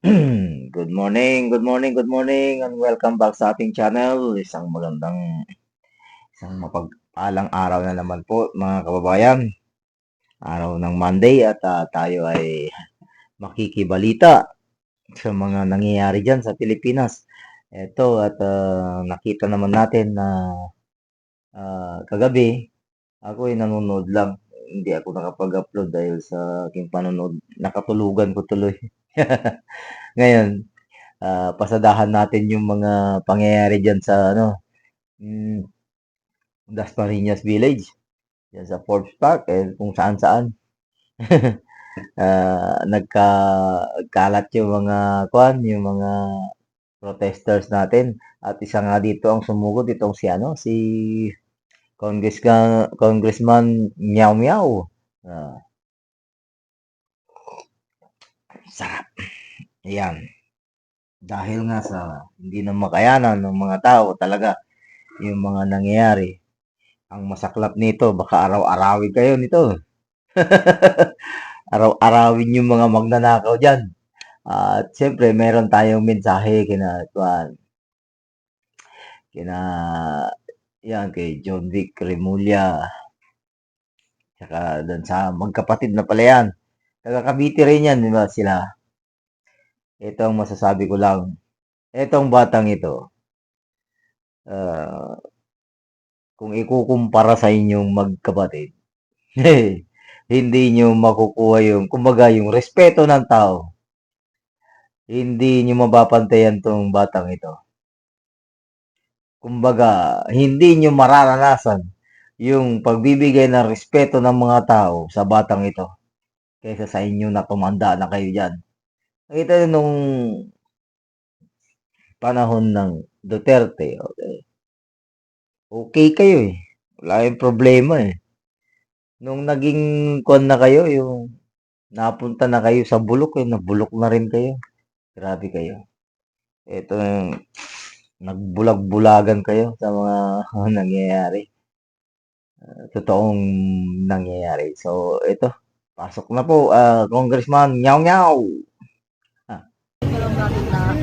Good morning, good morning, good morning, and welcome back sa ating channel. Isang magandang, isang mapagpalang araw na naman po, mga kababayan. Araw ng Monday at ah, tayo ay makikibalita sa mga nangyayari dyan sa Pilipinas. Ito at ah, nakita naman natin na ah, kagabi, ako ay nanonood lang. Hindi ako nakapag-upload dahil sa aking panonood. Nakatulugan ko tuloy. Ngayon, ah, pasadahan natin yung mga pangyayari dyan sa ano, mm, Dasmariñas Village, dyan sa Forbes Park, eh, kung saan-saan. Ah, nagka-kalat yung mga kwan, yung mga protesters natin. At isa nga dito ang sumugod, itong si ano, si Congressman, Congressman Meow Meow. Ah. Sarap. Ayan. Dahil nga sa hindi na makayanan ng mga tao talaga yung mga nangyayari. Ang masaklap nito, baka araw-arawin kayo nito. Araw-arawin yung mga magnanakaw dyan. At siyempre, meron tayong mensahe kina Tuan. Kina yan kay John Vic Remulla. Tsaka doon sa magkapatid na pala yan. Taga Cavite rin yan, di ba sila? Ito ang masasabi ko lang. Etong batang ito, ah, kung ikukumpara sa inyong magkapatid, hindi nyo makukuha yung, kumbaga, yung respeto ng tao. Hindi nyo mapapantayan tong batang ito. Kumbaga, hindi nyo mararanasan yung pagbibigay ng respeto ng mga tao sa batang ito kaysa sa inyo na tumanda na kayo dyan. Nakita nyo nung panahon ng Duterte, okay, okay kayo eh. Wala yung problema eh. Nung naging kon na kayo, yung napunta na kayo sa bulok, eh, nabulok na rin kayo. Grabe kayo. Ito yung nagbulag-bulagan kayo sa mga nangyayari. Ah, totoong nangyayari. So, ito. Pasok na po, ah, Congressman Nyaw Nyaw. na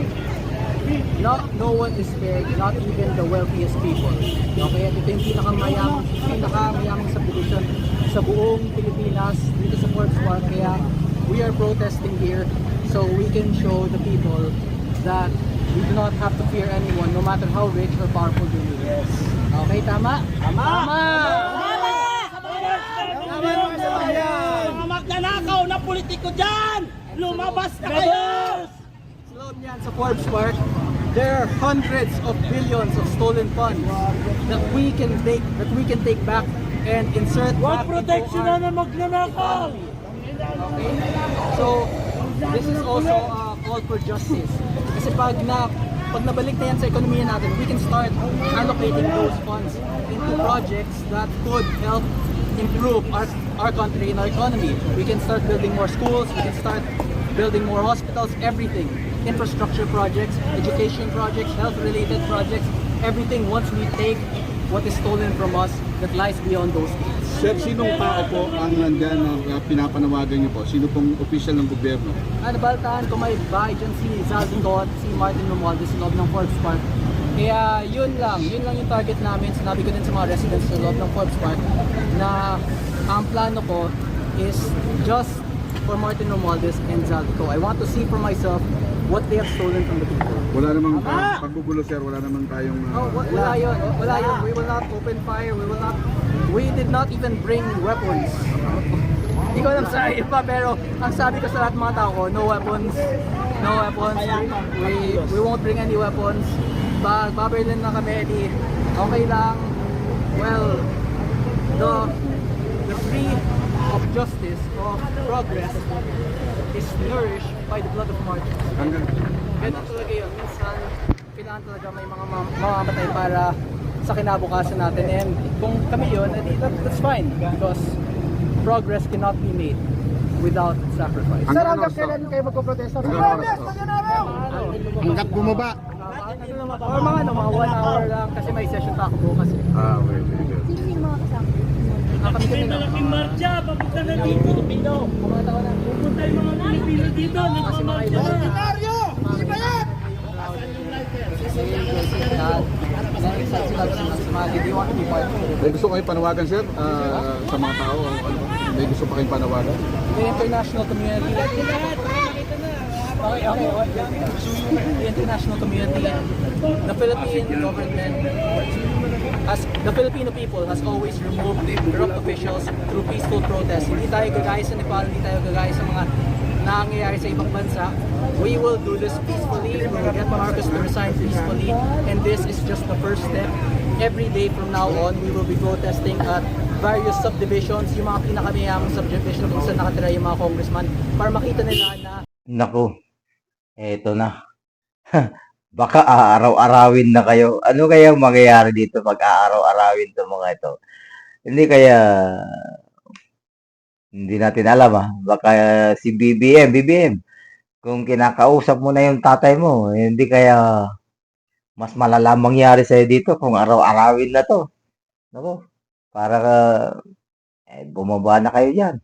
not no one is spared, not even the wealthiest people. Okay, at ito yung pinakamayam, pinakamayamang subdivision sa buong Pilipinas dito sa Forbes Park. Kaya we are protesting here so we can show the people that we do not have to fear anyone no matter how rich or powerful they may be. Okay, tama? Tama! Tama! Tama naman sa bayan! Mga magnanakaw na politiko dyan! Lumabas na kayo! Sa loob niyan sa Forbes Park, there are hundreds of billions of stolen funds that we can take that we can take back and insert Huwag back into protection our na ng magnanakaw! Okay? So, this is also a call for justice. Kasi pag na pag nabalik na yan sa ekonomiya natin, we can start allocating those funds into projects that could help improve our, our country and our economy. We can start building more schools, we can start building more hospitals, everything. Infrastructure projects, education projects, health-related projects, everything once we take what is stolen from us that lies beyond those gates. Sir, sinong tao po ang nandyan na uh, pinapanawagan niyo po? Sino pong official ng gobyerno? Ano baltaan ko may bahay dyan si at si Martin Romualdez sa loob ng Forbes Park. Kaya yun lang, yun lang yung target namin. Sinabi ko din sa mga residents sa loob ng Forbes Park na ang plano ko is just for Martin Romualdez and Zaldico. I want to see for myself what they have stolen from the people. Wala namang uh, pagbubulo, sir. Wala namang tayong... uh, Oh, wa- wala yun. Wala yun. We will not open fire. We will not... We did not even bring weapons. Hindi ko alam sa iba, pero ang sabi ko sa lahat ng mga tao ko, no weapons. No weapons. We, we won't bring any weapons. Pag babarilin na kami, di okay lang. Well, the of justice, of progress, is nourished by the blood of martyrs. hanggang, Ganun talaga yun. Minsan, kailangan talaga may mga mam- mamamatay para sa kinabukasan natin. And kung kami yun, edi that, that's fine. Because progress cannot be made without sacrifice. hanggang hanggang kailan kayo magpo-protesta? Hanggang oras to. Hanggang bumaba. Or mga ano, mga one hour lang kasi may session pa ako bukas kami dito. May malaking marcha, papunta na dito. Pilipino. Pupunta yung mga Pilipino dito, nagmamarcha. Ordinaryo! Hindi ba yan? May gusto kayong panawagan, sir, uh, sa mga tao? Ano, ano, may gusto pa kayong panawagan? The international community. Okay, ako, the international community, the Philippine government, has, the Filipino people has always removed corrupt officials through peaceful protest. Hindi tayo gagaya sa Nepal, hindi tayo gagaya sa mga nangyayari sa ibang bansa. We will do this peacefully. We will get Marcos to resign peacefully. And this is just the first step. Every day from now on, we will be protesting at various subdivisions, yung mga pinakamayamang subdivision kung saan nakatira yung mga congressman para makita nila na Naku, eto na. Baka aaraw-arawin na kayo. Ano kaya ang mangyayari dito pag aaraw-arawin to mga ito? Hindi kaya hindi natin alam ah. Baka si BBM, BBM, kung kinakausap mo na yung tatay mo, hindi kaya mas malala ang mangyari sa'yo dito kung araw-arawin na to. Naku, para ka, eh, bumaba na kayo dyan.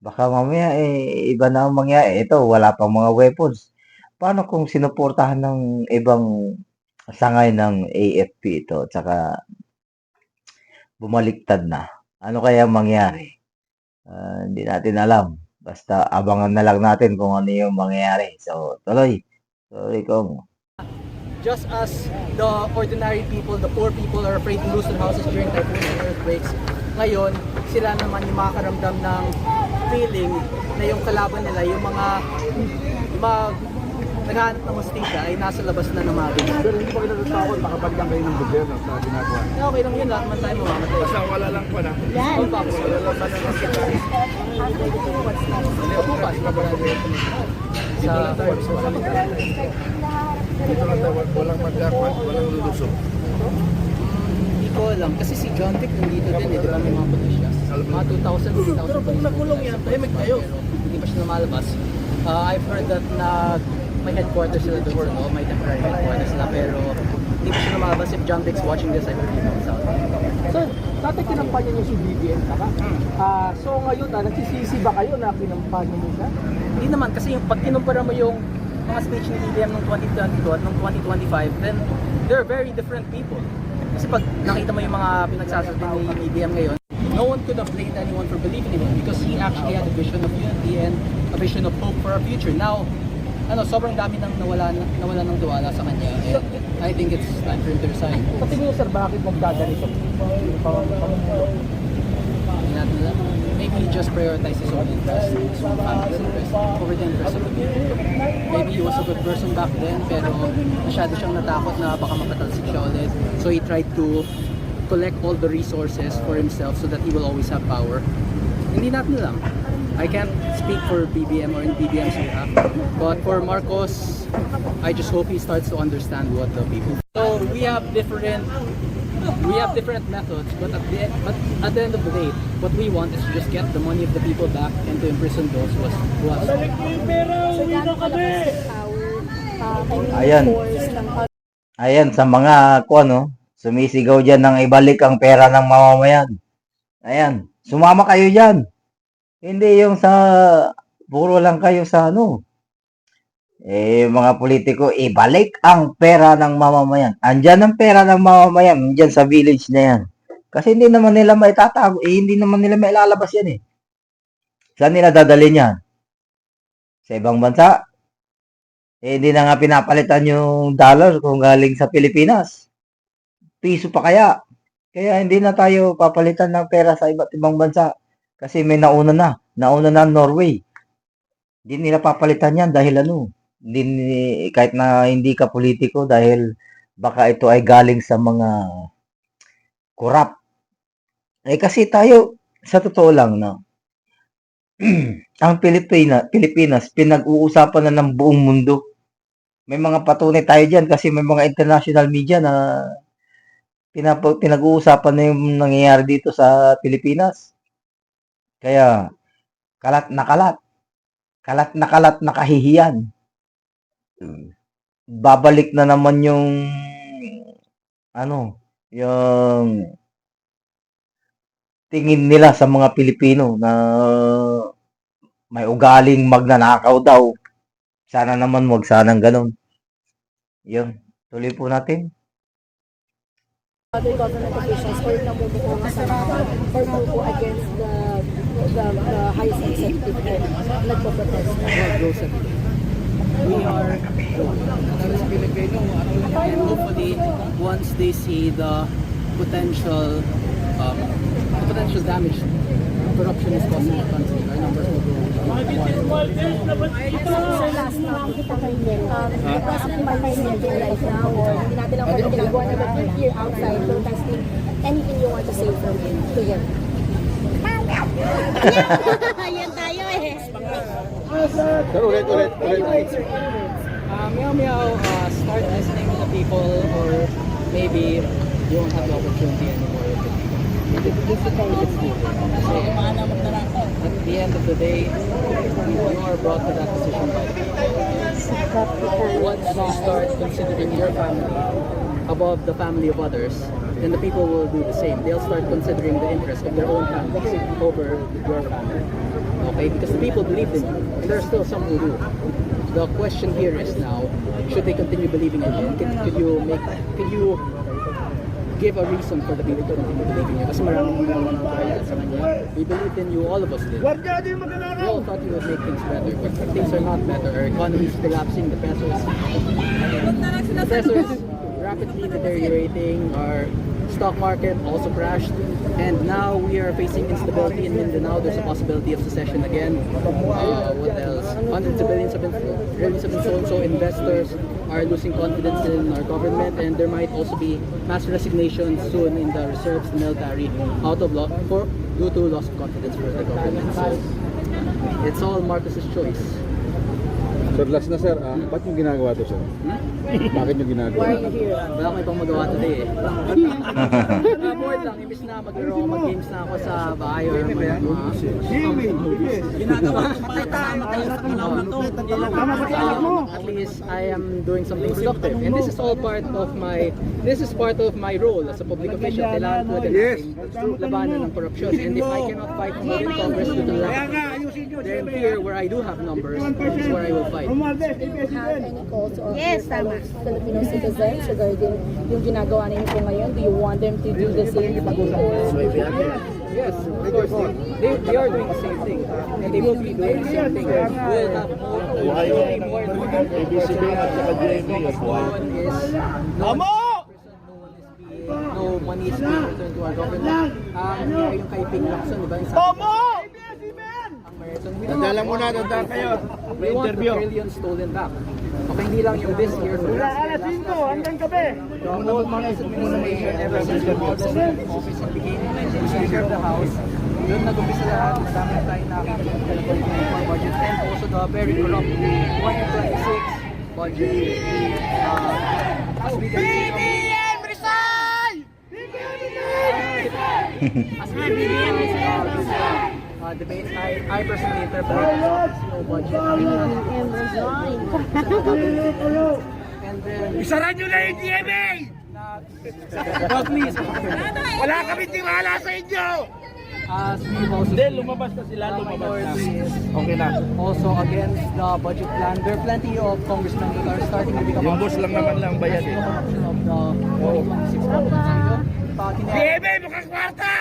Baka mamaya eh, iba na ang mangyari. Ito, wala pang mga weapons. Paano kung sinuportahan ng ibang sangay ng AFP ito, tsaka bumaliktad na? Ano kaya ang mangyari? Ah, hindi natin alam. Basta abangan na lang natin kung ano yung mangyayari. So, tuloy. Sorry kong. just as the ordinary people, the poor people are afraid to lose their houses during typhoons and earthquakes, ngayon, sila naman yung makakaramdam ng feeling na yung kalaban nila, yung mga mag naghahanap ng hostisya ay nasa labas na ng mga ganyan. Pero hindi pa kayo natatakot, makabalikan kayo ng gobyerno sa ginagawa. Eh, Okay lang yun, lahat man tayo mamamatay. Basta wala lang pa na. Yan. Wala lang pa na. Bukas, babarado. Sa Dito lang daw, walang magkakwan, walang lulusog. Hindi ko alam. Kasi si John Dick nandito din eh. Di ba may mga pulis siya? Mga 2,000, 3,000 Pero kung nakulong yan, tahimik tayo. Hindi pa siya lumalabas. Uh, I've heard that na may headquarters sila doon sa loob. May temporary headquarters sila. Pero hindi pa siya lumalabas. If John Dick's watching this, I he comes out. Sir, dati kinampanya niyo si BBM, tama? Ah, so ngayon, ah, nagsisisi ba kayo na kinampanya niyo siya? Hindi naman. Kasi yung pag kinumpara mo yung mga speech ni BBM noong 2022 at noong 2025, then they're very different people. Kasi pag nakita mo yung mga pinagsasabi ni BBM ngayon, no one could have blamed anyone for believing in him because he actually had a vision of unity and a vision of hope for our future. Now, ano, sobrang dami nang nawala, nawala ng duwala sa kanya. And I think it's time for him to resign. Sa tingin niyo, sir, bakit pang- Hindi natin alam. Maybe he just prioritizes his own interests, his own family's interests, over the interests of the people. Maybe he was a good person back then, pero masyado siyang natakot na baka mapatalsik siya ulit. So he tried to collect all the resources for himself so that he will always have power. Hindi natin alam. I can't speak for BBM or in BBM's behalf. But for Marcos, I just hope he starts to understand what the people. So we have different we have different methods, but at the but at the end of the day, what we want is to just get the money of the people back and to imprison those who was who was Ayan. Ayan, sa mga ko ano, sumisigaw dyan ng ibalik ang pera ng mamamayan. Ayan, sumama kayo dyan. Hindi yung sa, puro lang kayo sa ano. Eh, mga politiko, ibalik ang pera ng mamamayan. Andyan ang pera ng mamamayan, andyan sa village na yan. Kasi hindi naman nila maitatago, eh, hindi naman nila mailalabas yan eh. Saan nila dadalhin yan? Sa ibang bansa? Eh, hindi na nga pinapalitan yung dollar kung galing sa Pilipinas. Piso pa kaya. Kaya hindi na tayo papalitan ng pera sa iba't ibang bansa. Kasi may nauna na. Nauna na Norway. Hindi nila papalitan yan dahil ano. Hindi, kahit na hindi ka politiko dahil baka ito ay galing sa mga korap. Eh kasi tayo, sa totoo lang, no, ang Pilipina, Pilipinas, pinag-uusapan na ng buong mundo. May mga patunay tayo dyan kasi may mga international media na pinag-uusapan na yung nangyayari dito sa Pilipinas. Kaya, kalat na kalat. Kalat na kalat na kahihiyan. Babalik na naman yung ano, yung tingin nila sa mga Pilipino na may ugaling magnanakaw daw. Sana naman wag sanang ganun. Yun. Tuloy po natin. other government officials or namumuko nga sa or po against the the, the highest executive head nagpo-protest. we are and hopefully once they see the potential um, potential damage corruption is causing the country, our numbers will go Sir, last na kita kayo. Um, the president participating right now or hindi natin lang pwede ginagawa na but you're here outside protesting. Anything you want to say from him to him? Yan tayo eh. Sir, ulit, ulit, ulit. Uh, meow meow, uh, start listening to the people or maybe you won't have the opportunity anymore. At the end of the day, you are brought to that position by the people. Once you start considering your family above the family of others, then the people will do the same. They'll start considering the interest of their own families over your family. Okay? Because the people believed in you, and there are still some who do. The question here is now, should they continue believing in you? Could, could you make, could you give a reason for the people to continue believing in you? Kasi maraming sa kanya. We believed in you, all of us did. We all thought you would make things better, but things are not better. Our economy is collapsing, the peso is the peso is rapidly deteriorating. Our stock market also crashed. And now we are facing instability in Mindanao. There's a possibility of secession again. Uh, what else? Hundreds of billions have been billions have been sold. So investors are losing confidence in our government, and there might also be mass resignation soon in the reserves, the military, out of law for due to loss of confidence for the government. So it's all Marcos's choice. Sir, last na sir, ah, ba't yung ginagawa to sir? Bakit yung ginagawa? Why are you here? Wala akong ibang magawa today eh. bored lang, imbis na maglaro ako, mag-games na ako sa bahay or mga ginagawa ko to. At least I am doing something productive. And this is all part of my this is part of my role as a public official. Kailangan ko din labanan ng corruption. And if I cannot fight more in Congress to then here where I do have numbers is where I will fight. Do you have any calls or yes, tama. Filipino citizens regarding yung ginagawa ninyo po ngayon? Do you want them to do the same thing? Or Yes, of course. They, they are doing the same thing. And they will be doing the same thing. We'll have more, way more than ABCBN at saka DMV. No one is... No money is being returned to our government. Um, yung kay Ping Lacson, di ba? Yung Tomo! Ang Meriton. We don't Dadala muna, dadala of kayo. want the trillions stolen back. Okay, hindi lang yung this year. Mula alas 5 hanggang gabi. The whole administration ever since the office and became Speaker of the House. Doon nag-umpisa lahat. Madami na tayo nakakita ng telephone budget and also the very corrupt 2026 budget. Uh, as we can see from As we begin this uh, uh, debate, I, I personally interpret it as a budget. And then... Isaran nyo na yung DMA! Please. Wala kami tiwala sa inyo! As also seen, lumabas na sila, lumabas na. Okay na. also against the budget plan. There are plenty of congressmen that are starting to become Yung boss lang naman lang bayad eh. of the 2026 budget. So, pag DMA, mukhang kwarta!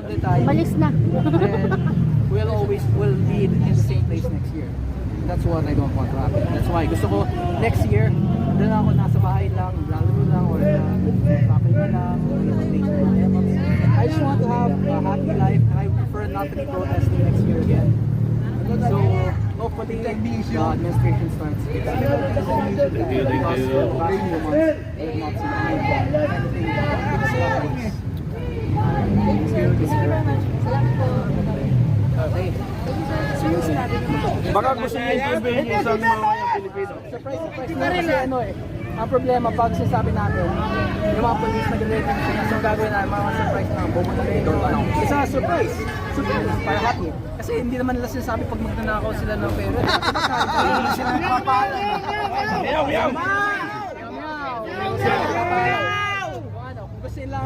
Manakawan din tayo. Malis na. and we'll always will be in the same place next year. That's what I don't want to happen. That's why gusto ko next year, doon ako nasa bahay lang, lalaro lang, or na lang, or mag-stage na lang. I just want to have a happy life I prefer not to be protesting next year again. So, hopefully, the administration starts fixing it. Thank you, thank you. Baka gusto nyo intindihin yung isang mga Pilipino. Surprise, surprise na kasi ano eh. Ang problema pag sinasabi natin, yung mga police na gagawin sila, so gagawin namin mga surprise na kayo doon. Ano, isa surprise. Surprise, para happy. Kasi hindi naman nila sinasabi pag magnanakaw sila ng pera. Hindi sila nagpapaalam. Yaw, yaw! Kung ano, kung gusto nila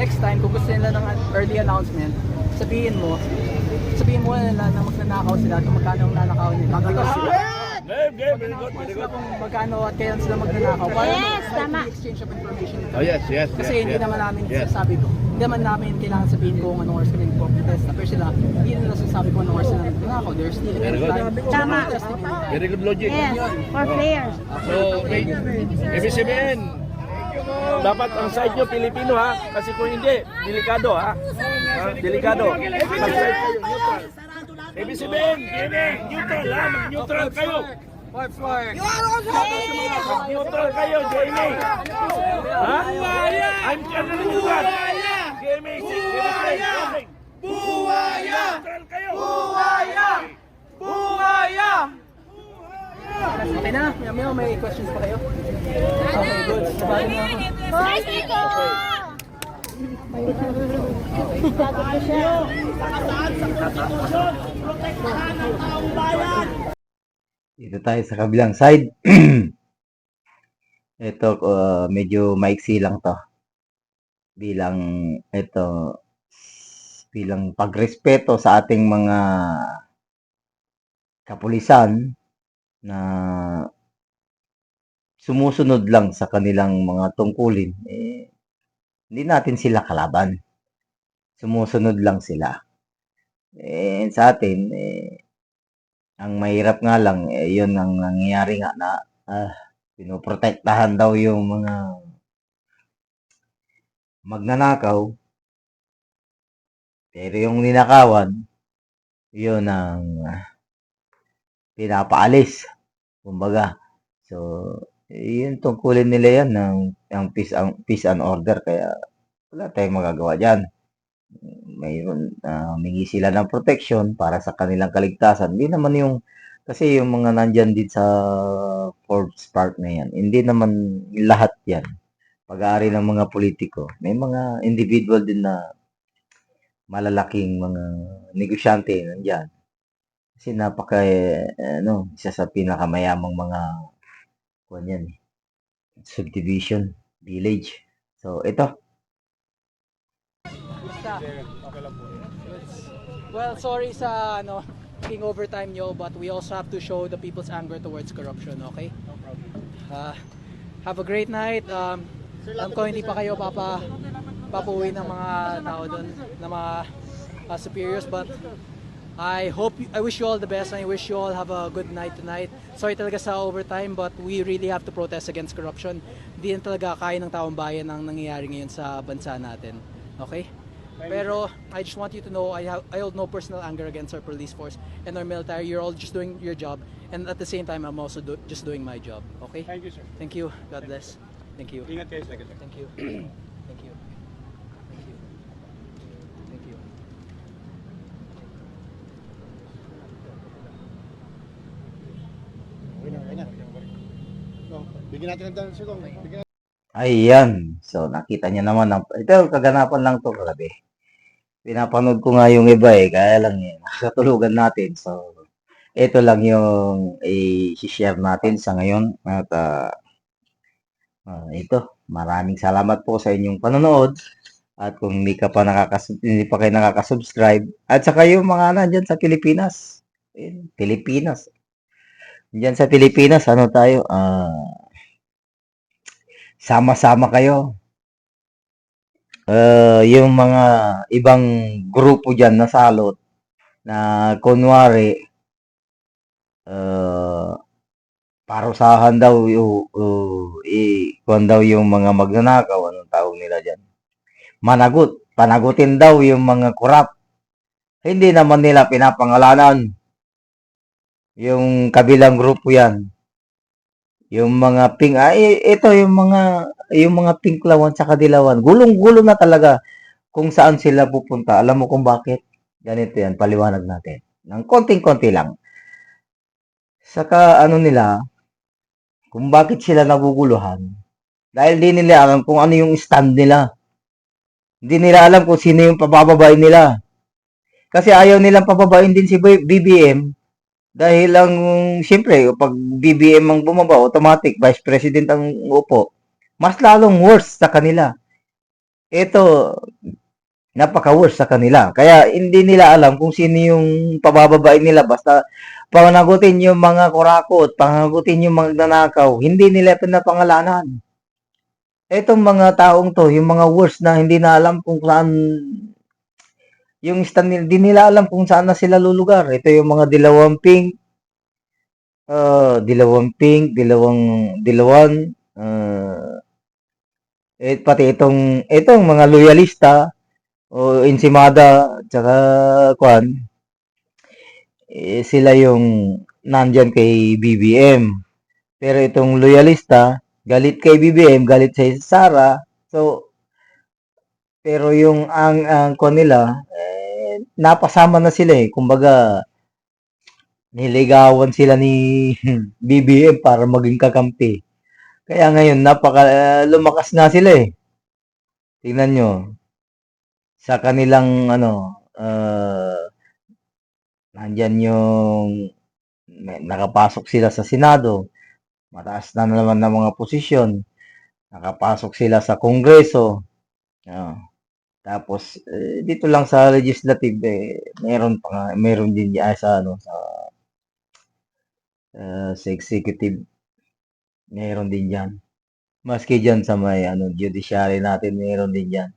next time, kung gusto nila ng early announcement, sabihin mo, sabihin mo na, na magnanakaw sila kung magkano ang nanakaw nila. Because game, game. Very good, very sila good. kung magkano at kailan sila magnanakaw. Para Yes, tama. exchange of information. ito. Oh, yes, yes, Kasi yes, hindi yes. naman namin Yes. sinasabi ko. Hindi naman namin kailangan sabihin kung anong oras kami nagpo-protest. Pero sila, hindi nila sinasabi kung anong oras sila nagnanakaw. They're still Very good. Tama. Very good logic. Yes, for players. So, ibig sabihin, dapat ang side nyo Pilipino ha, kasi kung hindi, delikado ha. ha delikado. Mag-side kayo, neutral. Ibig sabihin, neutral ha, mag-neutral kayo. Fork, fork. Neutral kayo, Jamie. Ha? I'm telling you that. Jamie, Jamie, Buwaya! Neutral kayo! Okay na? May, may, may questions pa kayo? Okay, good. Sabahin na. Nice, Nico! Dito tayo sa kabilang side. ito, uh, medyo maiksi lang to. Bilang, ito, bilang pagrespeto sa ating mga kapulisan na sumusunod lang sa kanilang mga tungkulin, eh, hindi natin sila kalaban. Sumusunod lang sila. Eh, sa atin, eh, ang mahirap nga lang, eh, yun ang nangyayari nga na ah, pinoprotektahan daw yung mga magnanakaw. Pero yung ninakawan, yun ang ah, pinapaalis. Kumbaga. So, yun tungkulin nila yan ng, ng peace, ang, peace and order. Kaya wala tayong magagawa dyan. Mayroon, uh, mingi sila ng protection para sa kanilang kaligtasan. Hindi naman yung, kasi yung mga nandyan din sa Forbes Park na yan, hindi naman lahat yan. Pag-aari ng mga politiko. May mga individual din na malalaking mga negosyante nandyan. Kasi napaka, eh, ano, isa sa pinakamayamang mga, kuwan yan, eh, subdivision, village. So, ito, Well, sorry sa ano, king overtime nyo, but we also have to show the people's anger towards corruption, okay? No problem. Uh, have a great night. Um, alam ko hindi pa kayo papa papuwi ng mga tao doon, ng mga uh, superiors, but I hope, I wish you all the best and I wish you all have a good night tonight. Sorry talaga sa overtime, but we really have to protest against corruption. Hindi yan talaga kaya ng taong bayan ang nangyayari ngayon sa bansa natin. Okay? Pero I just want you to know I have I hold no personal anger against our police force and our military. You're all just doing your job, and at the same time, I'm also do, just doing my job. Okay? Thank you, sir. Thank you. God bless. Thank you. Ingat kayo, sir. Thank you. Thank you. Thank you. Thank you. Bigyan natin ng dance ko. Bigyan Ayan. So, nakita niya naman. Ang, ito, kaganapan lang to kagabi. Pinapanood ko nga yung iba eh. Kaya lang eh. Nakatulugan natin. So, ito lang yung i-share natin sa ngayon. At ah, ah, ito. Maraming salamat po sa inyong panonood. At kung hindi ka pa nakakas hindi pa kayo nakaka-subscribe. At saka yung mga nandyan sa Pilipinas. Ayun, Pilipinas. Diyan sa Pilipinas, ano tayo? Ah, sama-sama kayo. Eh, yung mga ibang grupo diyan na salot na kunwari eh parusahan daw yung uh, i daw yung mga magnanakaw anong tawag nila diyan managot panagutin daw yung mga kurap. Hindi naman nila pinapangalanan yung kabilang grupo yan yung mga pink, ay, ito yung mga, yung mga pinklawan sa kadilawan. Gulong-gulo na talaga kung saan sila pupunta. Alam mo kung bakit? Ganito yan, paliwanag natin. Ng konting-konti lang. Saka ano nila, kung bakit sila naguguluhan. Dahil di nila alam kung ano yung stand nila. Hindi nila alam kung sino yung pabababain nila. Kasi ayaw nilang pababain din si BBM dahil lang, siyempre, pag BBM ang bumaba, automatic, Vice President ang upo. Mas lalong worse sa kanila. Ito, napaka-worse sa kanila. Kaya hindi nila alam kung sino yung pabababain nila. Basta panagutin yung mga kurakot, panagutin yung mga nanakaw, hindi nila pinapangalanan. Etong mga taong to, yung mga worst na hindi na alam kung saan yung stand nila, di nila alam kung saan na sila lulugar. Ito yung mga dilawang pink, uh, dilawang pink, dilawang, dilawan, uh, eh, pati itong, itong mga loyalista, o Ensimada, tsaka Kwan, eh, sila yung nandyan kay BBM. Pero itong loyalista, galit kay BBM, galit sa Sara. So, pero yung ang ang nila, eh, napasama na sila eh. Kumbaga, niligawan sila ni BBM para maging kakampi. Kaya ngayon, napaka eh, lumakas nga sila eh. Tingnan nyo. Sa kanilang ano, uh, nandyan yung may- nakapasok sila sa Senado. Mataas na naman ng mga posisyon. Nakapasok sila sa Kongreso. Ah. Tapos eh, dito lang sa legislative eh, meron pa nga, meron din diyan sa ano sa ah, sa executive meron din diyan. Maski diyan sa may ano judiciary natin meron din diyan.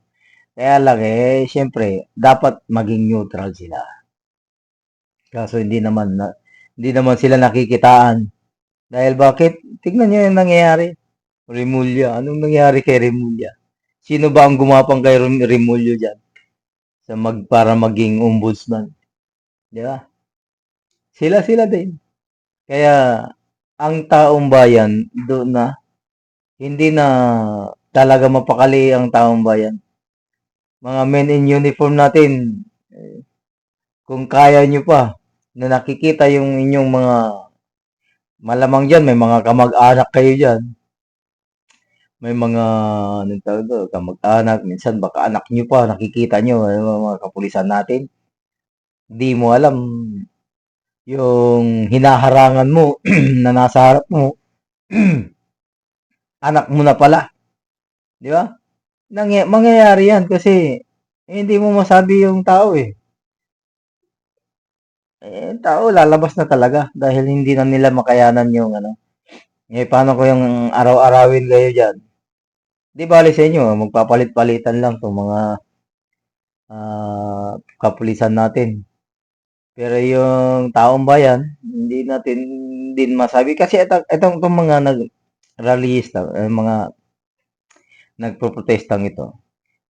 Kaya lang eh syempre dapat maging neutral sila. Kaso hindi naman na, hindi naman sila nakikitaan. Dahil bakit? Tignan niyo yung nangyayari. Remulla. Anong nangyari kay Remulla? Sino ba ang gumapang kay Rem- Remulla dyan? Sa mag, para maging ombudsman. Di ba? Sila sila din. Kaya ang taong bayan doon na hindi na talaga mapakali ang taong bayan. Mga men in uniform natin, eh, kung kaya nyo pa, na nakikita yung inyong mga malamang dyan, may mga kamag-anak kayo dyan. May mga, anong tawag doon, kamag-anak, minsan baka anak nyo pa, nakikita nyo, mga, mga kapulisan natin. Di mo alam yung hinaharangan mo na nasa harap mo, anak mo na pala. Di ba? Nangy- mangyayari yan kasi eh, hindi mo masabi yung tao eh. Eh, tao lalabas na talaga dahil hindi na nila makayanan yung ano. Eh, paano ko yung araw-arawin kayo dyan? Di bali sa inyo, magpapalit-palitan lang itong mga ah, kapulisan natin. Pero yung taong bayan, hindi natin din masabi. Kasi itong, itong, itong mga nag rallyista, eh, mga nagproprotestang ito.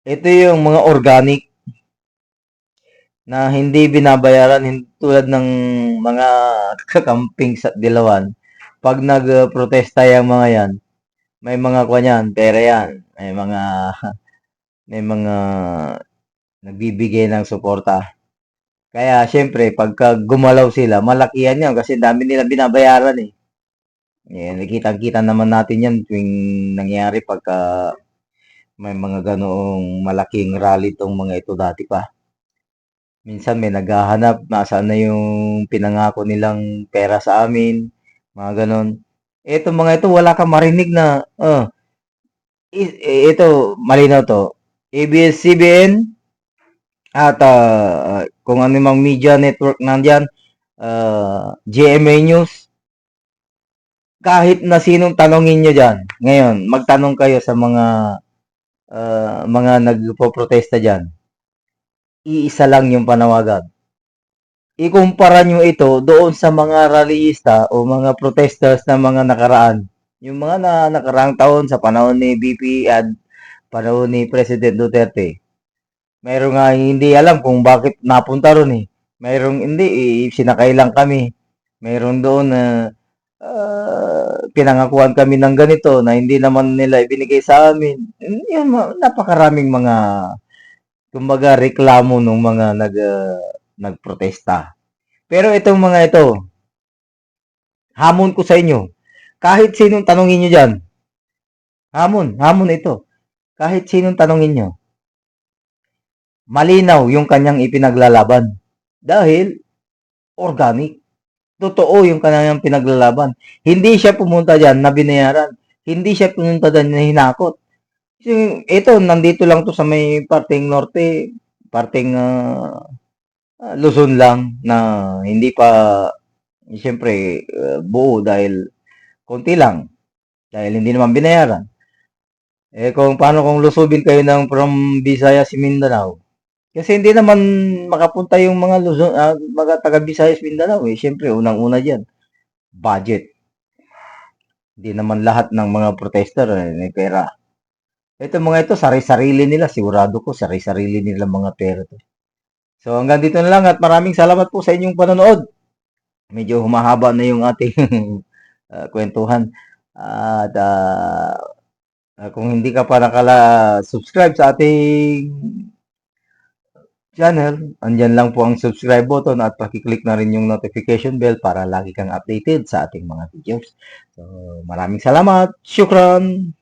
Ito yung mga organic na hindi binabayaran hin- tulad ng mga kakamping sa Dilawan. Pag nagprotesta yung mga yan, may mga kanyan, pera yan, may mga may mga nagbibigay ng suporta. Kaya syempre, pagka gumalaw sila, malakihan yan kasi dami nila binabayaran eh. Eh, nakita-kita naman natin yan tuwing nangyari pagka may mga ganoong malaking rally tong mga ito dati pa. Minsan may naghahanap, nasaan na yung pinangako nilang pera sa amin, mga ganon. Ito mga ito, wala kang marinig na, uh, ito, malinaw to. ABS-CBN, at ah, kung ano mang media network nandyan, ah, GMA News, kahit na sinong tanongin nyo dyan, ngayon, magtanong kayo sa mga ah, mga nagpo-protesta dyan. Iisa lang yung panawagan. Ikumpara nyo ito doon sa mga rallyista o mga protesters na mga nakaraan. Yung mga na nakaraang taon sa panahon ni BP at panahon ni President Duterte. Mayroong nga hindi alam kung bakit napunta ron eh. Mayroong hindi, eh, sinakay lang kami. Mayroon doon na ah, pinangakuan kami ng ganito na hindi naman nila ibinigay sa amin. Yun, napakaraming mga kumbaga reklamo ng mga nag ah, nagprotesta. Pero itong mga ito, hamon ko sa inyo. Kahit sinong tanongin nyo dyan, hamon, hamon ito. Kahit sinong tanongin nyo, malinaw yung kanyang ipinaglalaban. Dahil, organic. Totoo yung kanyang pinaglalaban. Hindi siya pumunta dyan na binayaran. Hindi siya pumunta dyan na hinakot. Ito, nandito lang to sa may parting norte, parting ah, ah, Luzon lang na hindi pa Siyempre, uh, buo dahil konti lang. Dahil hindi naman binayaran. Eh kung paano kung lusubin kayo ng from Visayas, Mindanao. Kasi hindi naman makapunta yung mga Luzon, ah, mga taga Visayas, Mindanao eh. Siyempre, unang-una diyan, budget. Hindi naman lahat ng mga protester eh, may pera. Ito mga ito, sari-sarili nila. Sigurado ko, sari-sarili nila mga pera to. So hanggang dito na lang at maraming salamat po sa inyong panonood. Medyo humahaba na yung ating ah, kwentuhan. At ah, ah, kung hindi ka pa nakala-subscribe sa ating channel, andyan lang po ang subscribe button at pakiclick na rin yung notification bell para lagi kang updated sa ating mga videos. So, maraming salamat. Shukran!